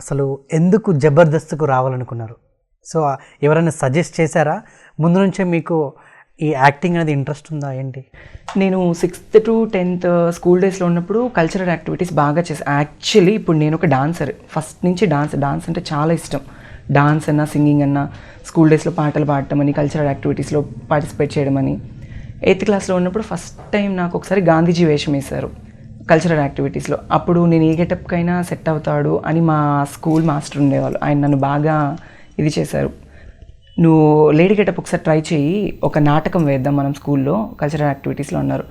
అసలు ఎందుకు జబర్దస్త్కు రావాలనుకున్నారు? సో ఎవరైనా సజెస్ట్ చేశారా? ముందు నుంచే మీకు ఈ యాక్టింగ్ అనేది ఇంట్రెస్ట్ ఉందా? ఏంటి? నేను సిక్స్త్ టు టెన్త్ స్కూల్ డేస్లో ఉన్నప్పుడు కల్చరల్ యాక్టివిటీస్ బాగా చేసాను యాక్చువల్లీ ఇప్పుడు నేను ఒక డాన్సర్. ఫస్ట్ నుంచి డాన్స్ డాన్స్ అంటే చాలా ఇష్టం. డాన్స్ అన్నా సింగింగ్ అన్నా స్కూల్ డేస్లో పాటలు పాడటం అని కల్చరల్ యాక్టివిటీస్లో పార్టిసిపేట్ చేయడం అని. ఎయిత్ క్లాస్లో ఉన్నప్పుడు ఫస్ట్ టైం నాకు ఒకసారి గాంధీజీ వేషం వేశారు. కల్చరల్ యాక్టివిటీస్లో అప్పుడు నేను ఏ గెటప్కైనా సెట్ అవుతాడు అని మా స్కూల్ మాస్టర్ ఉండేవాళ్ళు. ఆయన నన్ను బాగా ఇది చేశారు. నువ్వు లేడీ గెటప్ ఒకసారి ట్రై చేయి ఒక నాటకం వేద్దాం మనం స్కూల్లో కల్చరల్ యాక్టివిటీస్లో అన్నారు.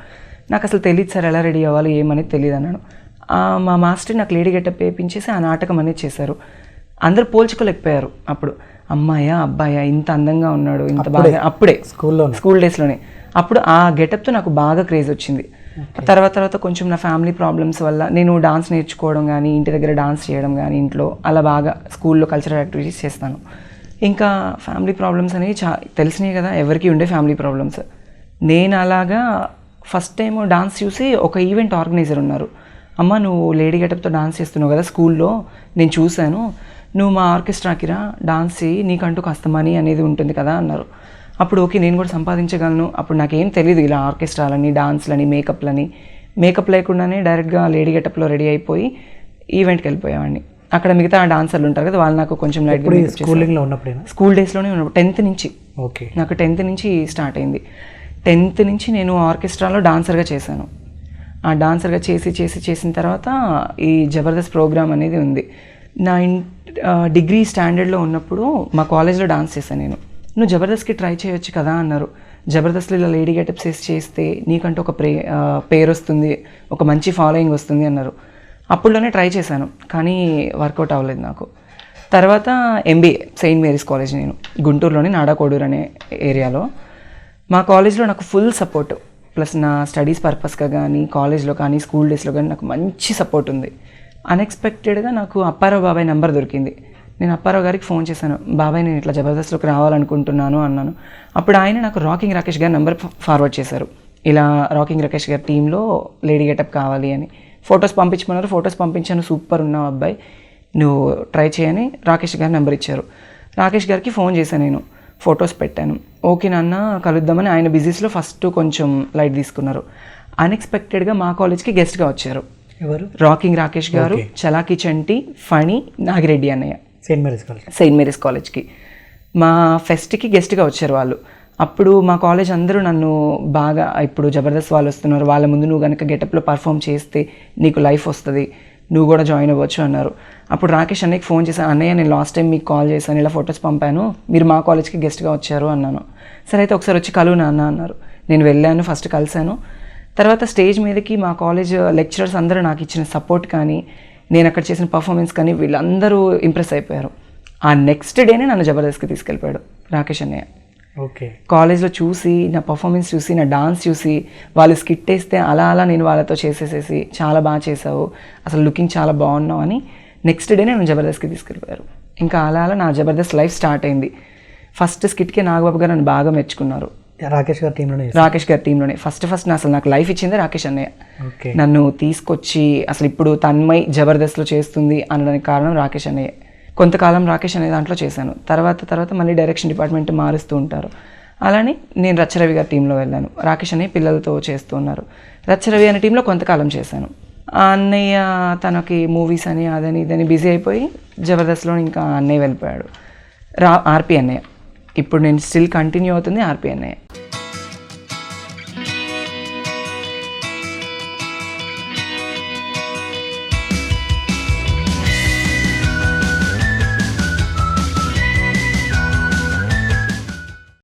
నాకు అసలు తెలియదు సార్ ఎలా రెడీ అవ్వాలి ఏమనేది తెలియదు అన్నాను ఆ, మా మాస్టర్ నాకు లేడీ గెటప్ వేయించేసి ఆ నాటకం అనేది చేశారు. అందరూ పోల్చుకోలేకపోయారు అప్పుడు. అమ్మాయా అబ్బాయా ఇంత అందంగా ఉన్నాడు ఇంత బాగా అప్పుడే. స్కూల్లో స్కూల్ డేస్లోనే అప్పుడు ఆ గెటప్తో నాకు బాగా క్రేజ్ వచ్చింది. తర్వాత తర్వాత కొంచెం నా ఫ్యామిలీ ప్రాబ్లమ్స్ వల్ల నేను డాన్స్ నేర్చుకోవడం కానీ ఇంటి దగ్గర డాన్స్ చేయడం కానీ ఇంట్లో అలా బాగా స్కూల్లో కల్చరల్ యాక్టివిటీస్ చేస్తాను. ఇంకా ఫ్యామిలీ ప్రాబ్లమ్స్ అనేవి చా తెలిసినాయి కదా ఎవరికి ఉండే ఫ్యామిలీ ప్రాబ్లమ్స్ నేను అలాగా ఫస్ట్ టైం డాన్స్ చూసి ఒక ఈవెంట్ ఆర్గనైజర్ ఉన్నారు. అమ్మ నువ్వు లేడీ గెటప్తో డాన్స్ చేస్తున్నావు కదా స్కూల్లో నేను చూశాను. నువ్వు మా ఆర్కెస్ట్రాకిరా డాన్స్ చేయి నీకంటూ కాస్త మనీ అనేది ఉంటుంది కదా అన్నారు. అప్పుడు ఓకే నేను కూడా సంపాదించగలను. అప్పుడు నాకేం తెలియదు ఇలా ఆర్కెస్ట్రాలని డాన్స్లని మేకప్లని. మేకప్ లేకుండానే డైరెక్ట్గా లేడీ గెటప్లో రెడీ అయిపోయి ఈవెంట్కి వెళ్ళిపోయేవాడిని. అక్కడ మిగతా డాన్సర్లు ఉంటారు కదా వాళ్ళు నాకు కొంచెం లైట్ స్కూలింగ్లో ఉన్నప్పుడేనా? స్కూల్ డేస్లోనే ఉన్నప్పుడు టెన్త్ నుంచి. ఓకే. నాకు టెన్త్ నుంచి స్టార్ట్ అయింది. టెన్త్ నుంచి నేను ఆర్కెస్ట్రాలో డాన్సర్గా చేశాను. ఆ డాన్సర్గా చేసి చేసి చేసిన తర్వాత ఈ జబర్దస్త్ ప్రోగ్రామ్ అనేది ఉంది. నా ఇన్ డిగ్రీ స్టాండర్డ్లో ఉన్నప్పుడు మా కాలేజ్లో డాన్స్ చేశాను నేను. నువ్వు జబర్దస్త్కి ట్రై చేయొచ్చు కదా అన్నారు. జబర్దస్త్లో ఇలా లేడీ గెటప్స్ వేసి చేస్తే నీకంటూ ఒక ప్రే పేరు వస్తుంది ఒక మంచి ఫాలోయింగ్ వస్తుంది అన్నారు. అప్పుడులోనే ట్రై చేశాను కానీ వర్కౌట్ అవ్వలేదు నాకు. తర్వాత ఎంబీఏ సెయింట్ మేరీస్ కాలేజ్ నేను గుంటూరులోని నాడాకోడూరు అనే ఏరియాలో. మా కాలేజ్లో నాకు ఫుల్ సపోర్ట్ ప్లస్ నా స్టడీస్ పర్పస్గా కానీ కాలేజ్లో కానీ స్కూల్ డేస్లో కానీ నాకు మంచి సపోర్ట్ ఉంది. అన్ఎక్స్పెక్టెడ్గా నాకు అప్పారావు బాబాయ్ నెంబర్ దొరికింది. నేను అప్పారావు గారికి ఫోన్ చేశాను బాబాయ్ నేను ఇట్లా జబర్దస్త్లోకి రావాలనుకుంటున్నాను అన్నాను. అప్పుడు ఆయన నాకు రాకింగ్ రాకేష్ గారి నెంబర్ ఫార్వర్డ్ చేశారు. ఇలా రాకింగ్ రాకేష్ గారి టీంలో లేడీ గెటప్ కావాలి అని. ఫొటోస్ పంపించమన్నారు ఫొటోస్ పంపించాను సూపర్ ఉన్నావు అబ్బాయి. నువ్వు ట్రై చేయని రాకేష్ గారి నెంబర్ ఇచ్చారు. రాకేష్ గారికి ఫోన్ చేశాను నేను ఫొటోస్ పెట్టాను. ఓకే నాన్న కలుద్దామని ఆయన బిజీస్లో ఫస్ట్ కొంచెం లైట్ తీసుకున్నారు. అన్ఎక్స్పెక్టెడ్గా మా కాలేజ్కి గెస్ట్గా వచ్చారు. ఎవరు? రాకింగ్ రాకేష్ గారు చలాకి చంటి ఫణి నాగిరెడ్డి అన్నయ్య. Saint Mary's college Saint Mary's కాలేజ్కి మా ఫెస్ట్కి గెస్ట్గా వచ్చారు వాళ్ళు. అప్పుడు మా కాలేజ్ అందరూ నన్ను బాగా ఇప్పుడు జబర్దస్త్ వాళ్ళు వస్తున్నారు. వాళ్ళ ముందు నువ్వు కనుక గెటప్లో పర్ఫామ్ చేస్తే నీకు లైఫ్ వస్తుంది. నువ్వు కూడా జాయిన్ అవ్వచ్చు అన్నారు. అప్పుడు రాకేష్ అన్నయ్యకి ఫోన్ చేశాను అన్నయ్య నేను లాస్ట్ టైం మీకు కాల్ చేశాను ఇలా ఫొటోస్ పంపాను. మీరు మా కాలేజ్కి గెస్ట్గా వచ్చారు అన్నాను. సరే అయితే ఒకసారి వచ్చి కలువు నాన్న అన్నారు. నేను వెళ్ళాను ఫస్ట్ కలిశాను. తర్వాత స్టేజ్ మీదకి మా కాలేజ్ లెక్చరర్స్ అందరూ నాకు ఇచ్చిన సపోర్ట్ కానీ నేను అక్కడ చేసిన పర్ఫార్మెన్స్ కానీ వీళ్ళందరూ ఇంప్రెస్ అయిపోయారు. ఆ నెక్స్ట్ డేనే నన్ను జబర్దస్త్కి తీసుకెళ్ళిపోయాడు రాకేష్ అన్నయ్య. ఓకే. కాలేజ్లో చూసి నా పర్ఫార్మెన్స్ చూసి నా డాన్స్ చూసి వాళ్ళు స్కిట్ వేస్తే అలా అలా నేను వాళ్ళతో చేసేసేసి చాలా బాగా చేసావు అసలు లుకింగ్ చాలా బాగున్నావు అని నెక్స్ట్ డే నేను జబర్దస్త్కి తీసుకెళ్ళిపోయారు. ఇంకా అలా అలా నా జబర్దస్త్ లైఫ్ స్టార్ట్ అయింది. ఫస్ట్ స్కిట్కే నాగబాబు గారు నన్ను బాగా మెచ్చుకున్నారు. రాకేష్ గారి టీంలోనే రాకేష్ గారి టీంలోనే ఫస్ట్ ఫస్ట్ అసలు నాకు లైఫ్ ఇచ్చిందే రాకేష్ అన్నయ్య. ఓకే. నన్ను తీసుకొచ్చి అసలు ఇప్పుడు తన్మయ్ జబర్దస్త్లో చేస్తుంది అనడానికి కారణం రాకేష్ అన్నయ్య. కొంతకాలం రాకేష్ అనే దాంట్లో చేశాను. తర్వాత తర్వాత మళ్ళీ డైరెక్షన్ డిపార్ట్మెంట్ మారుస్తూ ఉంటారు. అలానే నేను రచ్చరవి గారి టీంలో వెళ్ళాను. రాకేష్ అన్నయ్య పిల్లలతో చేస్తూ ఉన్నారు. రచ్చరవి అనే టీంలో కొంతకాలం చేశాను. ఆ అన్నయ్య తనకి మూవీస్ అని అదని ఇదని బిజీ అయిపోయి జబర్దస్త్లో ఇంకా అన్నయ్య వెళ్ళిపోయాడు. రా ఆర్పి అన్నయ్య. ఇప్పుడు నేను స్టిల్ కంటిన్యూ అవుతుంది ఆర్పిఎన్ఐ